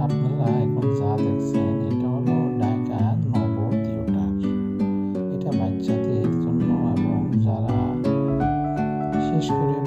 আপনারা এখন যা দেখছেন এটা হলো ঢাকা এটা বাচ্চাদের জন্য এবং যারা বিশেষ করে